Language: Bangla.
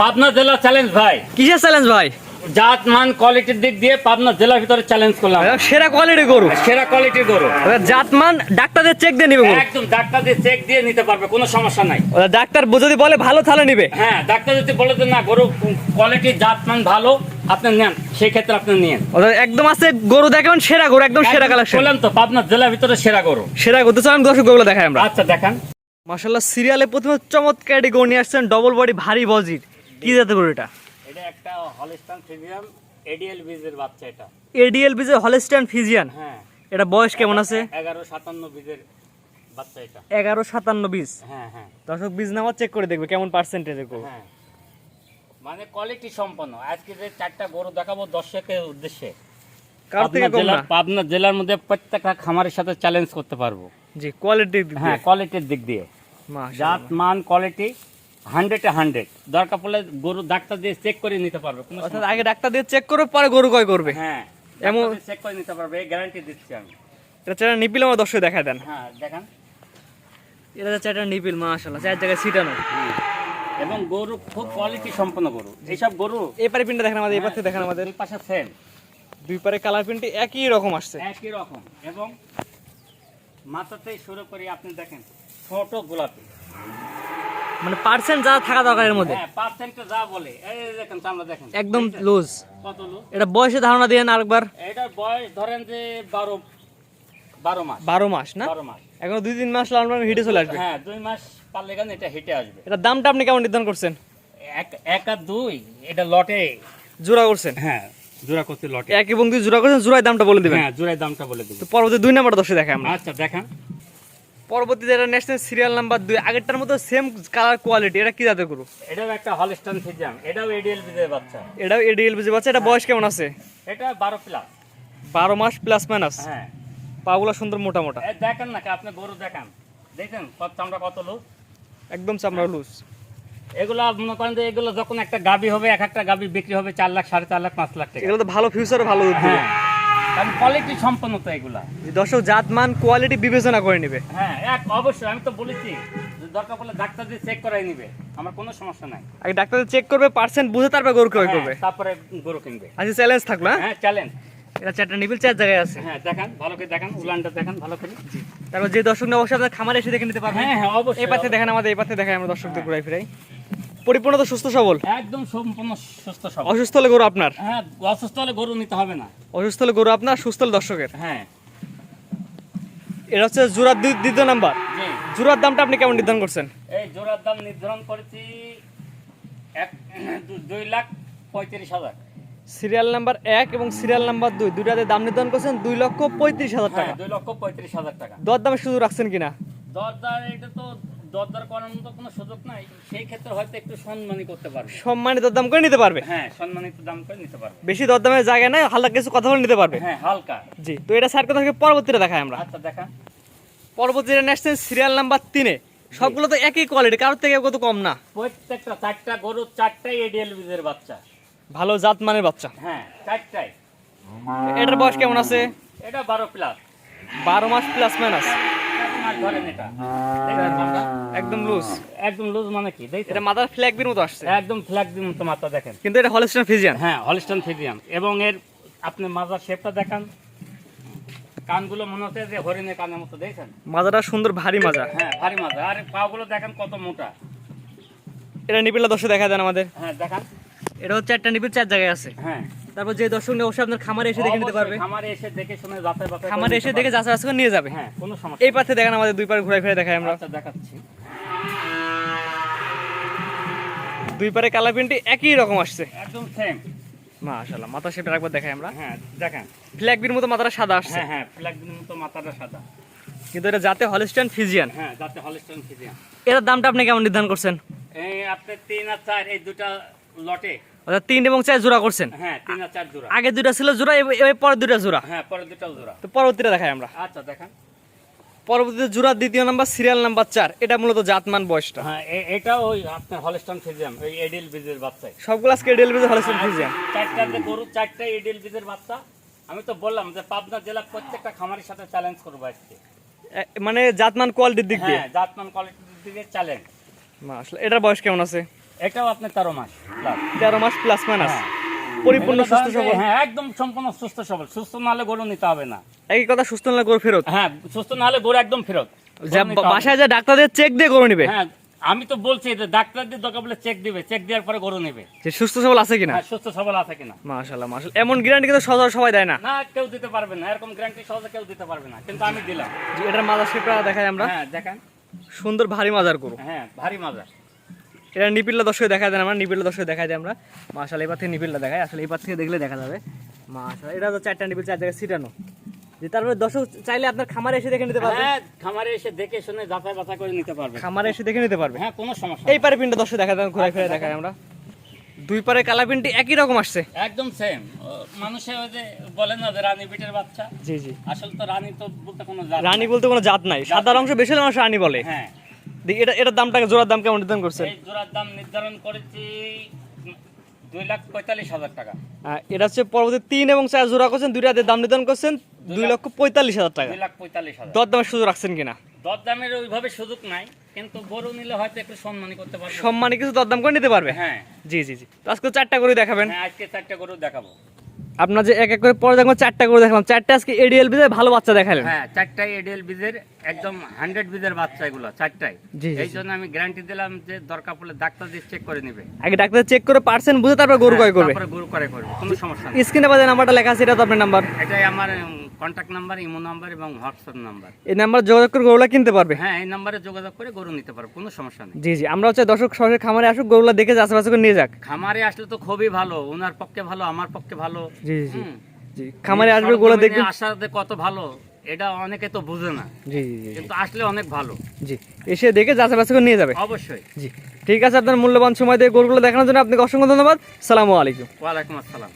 পাবনা জেলা চ্যালেঞ্জ ভাই। কিসের চ্যালেঞ্জ ভাই? জাত মান কোয়ালিটির দিক দিয়ে পাবনা জেলার ভিতরে চ্যালেঞ্জ করলাম। সেরা কোয়ালিটি গরু। সেরা কোয়ালিটির গরু। এবার জাতমান ডাক্তারদের চেক দিয়ে নিবে একদম ডাক্তার দিয়ে চেক দিয়ে নিতে পারবে কোনো সমস্যা নাই। ডাক্তার যদি বলে ভালো তাহলে নিবে। হ্যাঁ ডাক্তার যদি বলে যে না গরু কোয়ালিটি জাত মান ভালো আপনি নেন সেই ক্ষেত্রে আপনি নিন ওদের একদম আছে গরু দেখাবেন সেরা গরু একদম সেরা কালেকশন বললাম তো পাবনা জেলার ভিতরে সেরা গরু। সেরা গরু তো চলেন দর্শক গরুগুলো দেখাই আমরা। আচ্ছা দেখান। মাশাল্লাহ সিরিয়ালে প্রথমে চমৎকার একটি গরু নিয়ে আসছেন ডবল বডি ভারী বজির। কি জাতের গরু এটা? এটা একটা হলিস্টান ফিজিয়াম এডিএল বীজের বাচ্চা এটা। এডিএল ফিজিয়ান হ্যাঁ। এটা বয়স কেমন আছে? এগারো সাতান্ন বীজের বাচ্চা এটা। এগারো সাতান্ন বিশ হ্যাঁ হ্যাঁ। দর্শক বীজ নামা চেক করে দেখবে কেমন পার্সেন্টেজের গরু। হ্যাঁ। মানে কোয়ালিটি সম্পন্ন। আজকে যে চারটা গরু দেখাবো দর্শকের উদ্দেশ্যে। পাবনা জেলার মধ্যে প্রত্যেকটা খামারের সাথে চ্যালেঞ্জ করতে পারব। জি হ্যাঁ কোয়ালিটির দিক দিয়ে। জাত মান কোয়ালিটি হান্ড্রেডে হান্ড্রেড দরকার পড়লে গরু ডাক্তার দিয়ে চেক করে নিতে পারবে অর্থাৎ আগে ডাক্তার দিয়ে চেক করবে পরে গরু কয় করবে। হ্যাঁ এমন- চেক করে নিতে পারবে গ্যারান্টি দিচ্ছি আমি। এটা চারটা নিপিল আমার দর্শক দেখা দেন। হ্যাঁ দেখান। এটা চারটা নিপিল মাশাল্লাহ চার জায়গায় সিটানো এবং গরু খুব কোয়ালিটি সম্পন্ন গরু। এইসব গরু এই পারে পিনটা দেখেন আমাদের এই পাশে দেখেন আমাদের। দুই পাশে সেম দুই পারে কালার প্রিন্টটি একই রকম আসছে। একই রকম। এবং মাথাতে শুরু করি আপনি দেখেন ছোট গোলাপি। মানে পার্সেন্ট যা থাকা দরকার এর মধ্যে। হ্যাঁ পার্সেন্টে যা বলে। এই দেখেন চামড়া দেখেন। একদম লুজ কত লুজ এটা বয়সে ধারণা দিয়ে আরেকবার। এটার বয়স ধরেন যে বারো বারো মাস। বারো মাস না? বারো মাস। এখন দুই তিন মাস লাল হিটে চলে আসবে। হ্যাঁ দুই মাস পারলে কেন এটা হেঁটে আসবে। এটা দামটা আপনি কেমন নির্ধারণ করছেন? এক এক আর দুই এটা লটে। জোড়া করছেন? হ্যাঁ জোড়া করতে লটে। এক এবং দুই জোড়া করছেন জোড়ায় দামটা বলে দিবেন। হ্যাঁ জোড়ার দামটা বলে দেবো তো পরবর্তী দুই নাম্বার দশে দেখাই আমরা। আচ্ছা দেখান। পরবর্তীতে এটা ন্যাশনাল সিরিয়াল নাম্বার দুই আগেরটার মতো সেম কালার কোয়ালিটি এটা কি জাতে করু এটাও একটা হলস্টান ফিজাম এটাও এডিএল বিজের বাচ্চা। এটাও এডিএল বিজে বাচ্চা এটা বয়স কেমন আছে? এটা বারো প্লাস বারো মাস প্লাস মাইনাস হ্যাঁ। পাগুলো সুন্দর মোটা মোটা। দেখেন না আপনি গরু দেখান। দেখেন কত চামড়া কত লোক একদম চামড়া লুজ এগুলো মনে করেন যে এগুলো যখন একটা গাবি হবে এক একটা গাবি বিক্রি হবে চার লাখ সাড়ে চার লাখ পাঁচ লাখ টাকা। এগুলো তো ভালো ফিউচারে ভালো হ্যাঁ। কারণ কোয়ালিটি সম্পন্ন তো এগুলা। যে দর্শক জাত মান কোয়ালিটি বিবেচনা করে নিবে। হ্যাঁ এক অবশ্যই আমি তো বলেছি দরকার পড়লে ডাক্তার দিয়ে চেক করাই নিবে আমার কোনো সমস্যা নাই। আগে ডাক্তার চেক করবে পার্সেন্ট বুঝে তারপর গরু ক্রয় করবে। হ্যাঁ, তারপরে গরু কিনবে। আচ্ছা চ্যালেঞ্জ থাকল হ্যাঁ? হ্যাঁ চ্যালেঞ্জ এটা চারটা নিবিল চার জায়গায় আছে। হ্যাঁ দেখান ভালো করে দেখান উলানটা দেখান ভালো করে। তারপর যে দর্শক নেই অবশ্যই আপনার খামারে এসে দেখে নিতে পারবেন হ্যাঁ হ্যাঁ অবশ্যই এই পাশে দেখেন আমাদের এই পাশে দেখাই আমরা দর্শকদের ঘুরাই ফিরাই। পরিপূর্ণ সুস্থ সবল? একদম সম্পূর্ণ সুস্থ সব অসুস্থ হলে গরু আপনার? হ্যাঁ অসুস্থ হলে গরু নিতে হবে না। অসুস্থ হলে গরু আপনার সুস্থ হলে দর্শকের? হ্যাঁ। এটা হচ্ছে জোড়ার দ্বিতীয় নাম্বার। জি। জোড়ার দামটা আপনি কেমন নির্ধারণ করছেন? এই জোড়ার দাম নির্ধারণ করেছি এক দুই লাখ পঁয়ত্রিশ হাজার। সিরিয়াল নাম্বার এক এবং সিরিয়াল নাম্বার দুই। দুইটাতে দাম নির্ধারণ করছেন দুই লক্ষ পঁয়ত্রিশ হাজার হ্যাঁ টাকা। দুই লক্ষ পঁয়ত্রিশ হাজার টাকা। দর দামে সুযোগ রাখছেন কিনা? দর দাম এটা তো দরদার করার মতো কোনো সুযোগ নাই সেই ক্ষেত্রে হয়তো একটু সম্মানী করতে পারবে। সম্মানিত করে নিতে পারবে? হ্যাঁ সম্মানিত দাম করে নিতে পারবে। বেশি দরদামের জায়গা নাই হালকা কিছু কথা বলে নিতে পারবে? হ্যাঁ হালকা। জি তো এটা পরবর্তীতে দেখাই আমরা। আচ্ছা দেখা পরবর্তীতে নেক্সট সিরিয়াল নাম্বার তিনে। সবগুলো তো একই কোয়ালিটি কারোর থেকে কত কম না? প্রত্যেকটা চারটা গরু চারটাই এডিএল বীজের বাচ্চা। ভালো জাত মানের বাচ্চা। হ্যাঁ চারটাই। এটার বয়স কেমন আছে? এটা বারো প্লাস বারো মাস প্লাস মাইনাস ধরেন এটা। একদম লুজ একদম লুজ মানে কি? এটা মাথার ফ্ল্যাগবির মতো আসছে। একদম ফ্ল্যাগ মতো মাথা দেখেন। কিন্তু এটা হলস্টাইন ফিজিয়ান হ্যাঁ হলিস্টন ফিজিয়াম এবং এর আপনি মাজার শেপটা দেখান। কানগুলো মনে হচ্ছে যে হরিণের কানের মতো মাজাটা সুন্দর ভারী মাজা। হ্যাঁ ভারী মাজা। আর পাগুলো দেখেন কত মোটা। এটা নিপিলটা দর্শক দেখা দেন আমাদের। হ্যাঁ দেখান। এটা হচ্ছে একটা নিপিল চার জায়গায় আছে। হ্যাঁ। তারপর যে দর্শক নেই অবশ্যই আপনার খামারে এসে দেখে নিতে পারবে। খামারে এসে দেখে শুনে যাচাই বাছাই খামারে এসে দেখে যাচাই বাছাই করে নিয়ে যাবে। হ্যাঁ কোনো সমস্যা এই পাশে দেখেন আমাদের দুই পারে ঘুরে ফিরে দেখাই আমরা। আচ্ছা দেখাচ্ছি। দুই পারে কালার প্রিন্টটি একই রকম আসছে। একদম সেম মাশাআল্লাহ মাথা শেপটা একবার দেখাই আমরা। হ্যাঁ দেখেন। ফ্ল্যাগবির মতো মাথাটা সাদা আসছে। হ্যাঁ হ্যাঁ ফ্ল্যাগ দিনের মতো মাথাটা সাদা। কিন্তু এটা হলস্টাইন ফিজিয়ান হ্যাঁ হলিস্টন ফিজিয়াম এটার দামটা আপনি কেমন নির্ধারণ করছেন? এই আপনি তিন আর চার এই দুটা লটে অর্থাৎ তিন এবং চার জোড়া করছেন? হ্যাঁ তিন আর চার জোড়া। আগে দুটা ছিল জোড়া এবার এবার পরে দুটা জোড়া। হ্যাঁ পরে দুটাও জোড়া। তো পরবর্তীটা দেখাই আমরা। আচ্ছা দেখান। পরবর্তীতে জোড়া দ্বিতীয় নাম্বার সিরিয়াল নাম্বার চার। এটা মূলত জাতমান বয়সটা। হ্যাঁ এ- এটা ওই আপনার হলিস্টন ফিজিয়াম ওই এডিল বীজের বাচ্চাই। সবগুলো আজকে এডিএল বিজে হলস্টাইন ফিজিয়ান চারটা যে গরু চারটাই এডিল বীজের বাচ্চা। আমি তো বললাম যে পাবনা জেলা প্রত্যেকটা খামারের সাথে চ্যালেঞ্জ করব আজকে। মানে জাতমান কোয়ালিটির দিক দিয়ে? হ্যাঁ জাতমান কোয়ালিটির দিকে চ্যালেঞ্জ আসলে এটার বয়স কেমন আছে? এটাও আপনার তেরো মাস তেরো মাস প্লাস মাইনাস হ্যাঁ। পরিপূর্ণ সুস্থ সবল। হ্যাঁ একদম সম্পূর্ণ সুস্থ সবল। সুস্থ না হলে গরু নিতে হবে না। একই কথা সুস্থ না করে ফেরত? হ্যাঁ সুস্থ না হলে গরু একদম ফেরত। গরু। বাসায় যে ডাক্তারদের চেক দিয়ে গরু নিবে? হ্যাঁ আমি তো বলছি যে ডাক্তার দিয়ে দরকার বলে চেক দিবে। চেক দেওয়ার পরে গরু নেবে। যে সুস্থ সবল আছে কিনা? হ্যাঁ সুস্থ সবল আছে কিনা? মাশাল্লাহ মাশাল্লাহ এমন গ্যারান্টি কিন্তু সহজ সবাই দেয় না। না কেউ দিতে পারবে না। এরকম গ্যারান্টি সহজে কেউ দিতে পারবে না। কিন্তু আমি দিলাম। যে এটার মাজার শেপটা দেখাই আমরা। হ্যাঁ দেখেন। সুন্দর ভারী মাজার গরু। হ্যাঁ ভারী মজা এটা নিপিল্লা দর্শকে দেখা যায় আমরা নিপিল্লা দর্শকে দেখা যায় আমরা। মাশাল্লাহ এবার থেকে নিপিল্লা দেখায় আসলে এবার থেকে দেখলে দেখা যাবে। মাশাল্লাহ এটা তো চারটা নিপিল চার জায়গায় ছিটানো। যে তারপরে দর্শক চাইলে আপনার খামারে এসে দেখে নিতে পারবে। হ্যাঁ খামারে এসে দেখে শুনে যাচাই বাছাই করে নিতে পারবে। খামারে এসে দেখে নিতে পারবে। হ্যাঁ কোনো সমস্যা এই পারে পিনটা দর্শক দেখা যায় ঘুরে ফিরে দেখায় আমরা। দুই পারে কালা পিনটি একই রকম আসছে। একদম সেম মানুষে ওই যে বলে না যে রানী বিটের বাচ্চা? জি জি। আসলে তো রানী তো বলতে কোনো জাত রানী বলতে কোনো জাত নাই। সাদা অংশ বেশি মানুষ রানী বলে। হ্যাঁ। এটা এটার দামটা জোড়ার দাম কেমন নির্ধারণ করছেন? জোড়ার দাম নির্ধারণ করেছি দুই লাখ পঁয়তাল্লিশ হাজার টাকা। এটা হচ্ছে পরবর্তী তিন এবং চার জোড়া করছেন দুইটাতে দাম নির্ধারণ করছেন দুই লক্ষ পঁয়তাল্লিশ হাজার টাকা। দুই লাখ পঁয়তাল্লিশ হাজার। দর দামের সুযোগ রাখছেন কিনা? দর দামের ওইভাবে সুযোগ নাই কিন্তু গরু নিলে হয়তো একটু সম্মানী করতে পারবে। সম্মানে কিছু দরদাম করে নিতে পারবে? হ্যাঁ। জি জি জি। আজকে চারটা করে দেখাবেন। হ্যাঁ আজকে চারটে গরু দেখাবো। আপনার যে এক এক করে পরে দেখলাম চারটা করে দেখলাম। চারটা আজকে এডিএল বিজের ভালো বাচ্চা দেখালেন। হ্যাঁ চারটাই এডিএল বিজের একদম হান্ড্রেড বিজের বাচ্চা এগুলো চারটাই। এই জন্য আমি গ্যারান্টি দিলাম যে দরকার পড়লে ডাক্তার দিয়ে চেক করে নেবে। আগে ডাক্তার চেক করে পার্সেন্ট বুঝে তারপর গরু হ্যাঁ, কয় করবে। তারপরে গরু করে করবে কোনো সমস্যা নেই। স্ক্রিনে বাজে নাম্বারটা লেখা আছে এটা তো আপনার নাম্বার। এটাই আমার কন্ট্যাক্ট নাম্বার ইমো নাম্বার এবং হোয়াটসঅ্যাপ নাম্বার এই নাম্বার যোগাযোগ করে গরুলা কিনতে পারবে? হ্যাঁ এই নাম্বারে যোগাযোগ করে গরু নিতে পারবে কোনো সমস্যা নেই। জি জি আমরা হচ্ছে দর্শক সরাসরি খামারে আসুক গরুলা দেখে আশেপাশে করে নিয়ে যাক। খামারে আসলে তো খুবই ভালো ওনার পক্ষে ভালো আমার পক্ষে ভালো। জি জি জি খামারে আসবে গরুলা দেখবে। আসাতে কত ভালো এটা অনেকে তো বুঝে না। জি জি জি কিন্তু আসলে অনেক ভালো। জি এসে দেখে আশেপাশে করে নিয়ে যাবে। অবশ্যই। জি ঠিক আছে আপনার মূল্যবান সময় দিয়ে গরুগুলো দেখানোর জন্য আপনাকে অসংখ্য ধন্যবাদ। সালামু আলাইকুম। ওয়ালাইকুম আসসালাম।